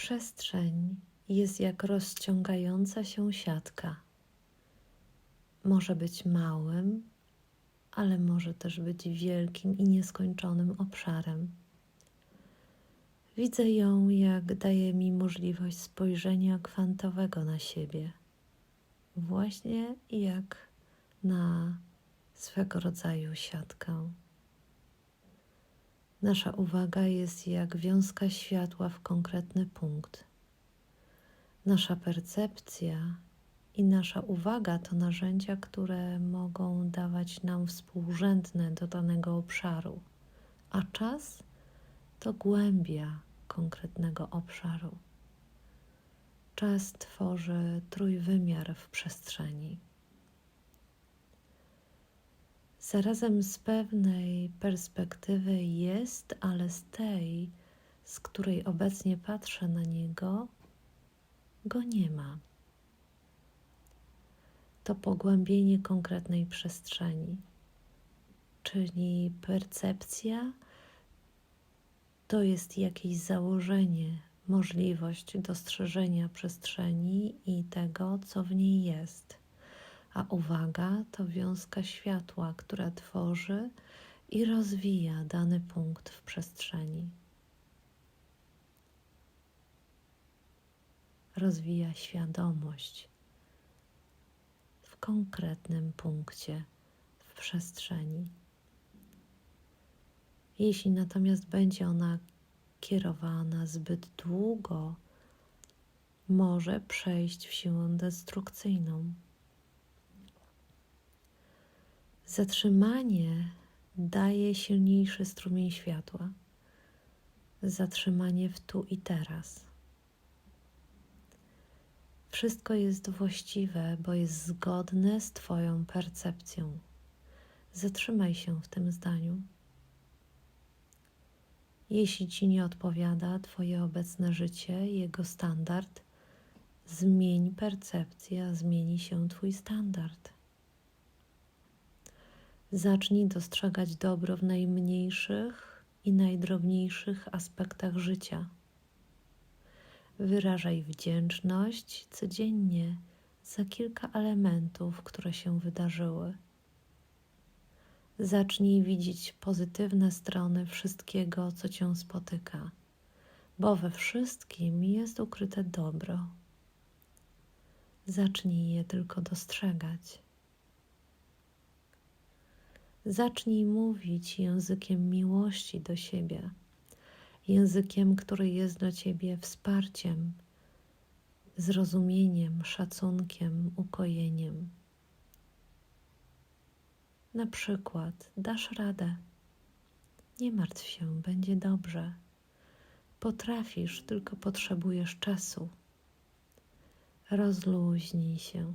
Przestrzeń jest jak rozciągająca się siatka. Może być małym, ale może też być wielkim i nieskończonym obszarem. Widzę ją, jak daje mi możliwość spojrzenia kwantowego na siebie, właśnie jak na swego rodzaju siatkę. Nasza uwaga jest jak wiązka światła w konkretny punkt. Nasza percepcja i nasza uwaga to narzędzia, które mogą dawać nam współrzędne do danego obszaru, a czas to głębia konkretnego obszaru. Czas tworzy trójwymiar w przestrzeni. Zarazem z pewnej perspektywy jest, ale z tej, z której obecnie patrzę na niego, go nie ma. To pogłębienie konkretnej przestrzeni, czyli percepcja to jest jakieś założenie, możliwość dostrzeżenia przestrzeni i tego, co w niej jest. A uwaga to wiązka światła, która tworzy i rozwija dany punkt w przestrzeni. Rozwija świadomość w konkretnym punkcie w przestrzeni. Jeśli natomiast będzie ona kierowana zbyt długo, może przejść w siłę destrukcyjną. Zatrzymanie daje silniejszy strumień światła. Zatrzymanie w tu i teraz. Wszystko jest właściwe, bo jest zgodne z Twoją percepcją. Zatrzymaj się w tym zdaniu. Jeśli Ci nie odpowiada Twoje obecne życie, jego standard, zmień percepcję, a zmieni się Twój standard. Zacznij dostrzegać dobro w najmniejszych i najdrobniejszych aspektach życia. Wyrażaj wdzięczność codziennie za kilka elementów, które się wydarzyły. Zacznij widzieć pozytywne strony wszystkiego, co cię spotyka, bo we wszystkim jest ukryte dobro. Zacznij je tylko dostrzegać. Zacznij mówić językiem miłości do siebie, językiem, który jest dla ciebie wsparciem, zrozumieniem, szacunkiem, ukojeniem. Na przykład, dasz radę. Nie martw się, będzie dobrze. Potrafisz, tylko potrzebujesz czasu. Rozluźnij się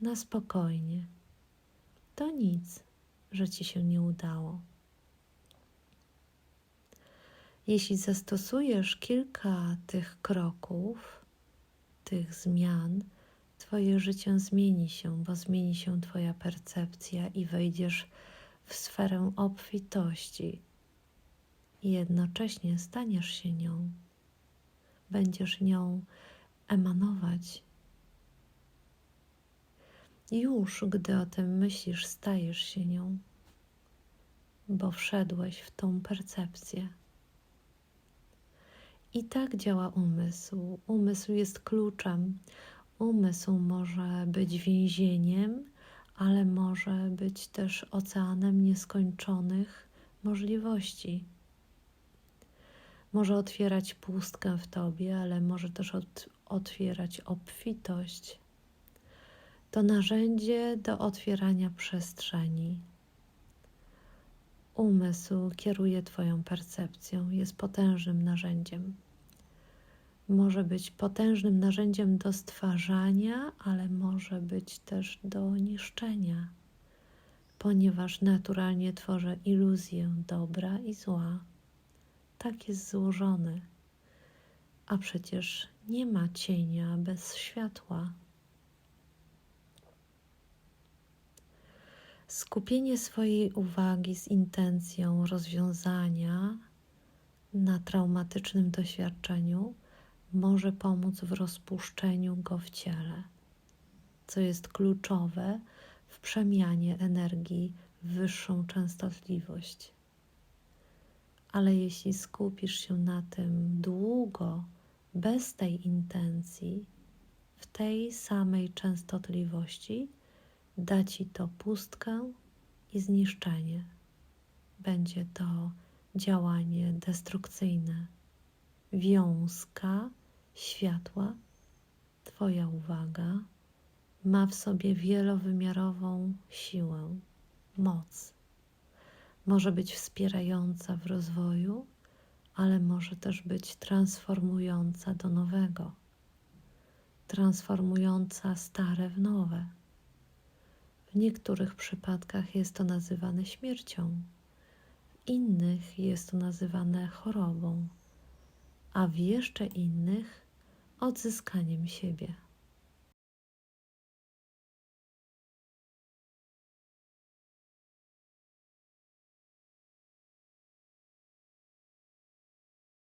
na spokojnie. To nic że ci się nie udało. Jeśli zastosujesz kilka tych kroków, tych zmian, Twoje życie zmieni się, bo zmieni się Twoja percepcja i wejdziesz w sferę obfitości. I jednocześnie staniesz się nią, będziesz nią emanować już gdy o tym myślisz, stajesz się nią, bo wszedłeś w tą percepcję. I tak działa umysł. Umysł jest kluczem. Umysł może być więzieniem, ale może być też oceanem nieskończonych możliwości. Może otwierać pustkę w tobie, ale może też ot otwierać obfitość to narzędzie do otwierania przestrzeni. Umysł kieruje Twoją percepcją, jest potężnym narzędziem. Może być potężnym narzędziem do stwarzania, ale może być też do niszczenia, ponieważ naturalnie tworzy iluzję dobra i zła. Tak jest złożony. A przecież nie ma cienia bez światła. Skupienie swojej uwagi z intencją rozwiązania na traumatycznym doświadczeniu może pomóc w rozpuszczeniu go w ciele, co jest kluczowe w przemianie energii w wyższą częstotliwość. Ale jeśli skupisz się na tym długo, bez tej intencji, w tej samej częstotliwości, da ci to pustkę i zniszczenie. Będzie to działanie destrukcyjne. Wiązka światła, Twoja uwaga, ma w sobie wielowymiarową siłę, moc. Może być wspierająca w rozwoju, ale może też być transformująca do nowego, transformująca stare w nowe. W niektórych przypadkach jest to nazywane śmiercią, w innych jest to nazywane chorobą, a w jeszcze innych odzyskaniem siebie.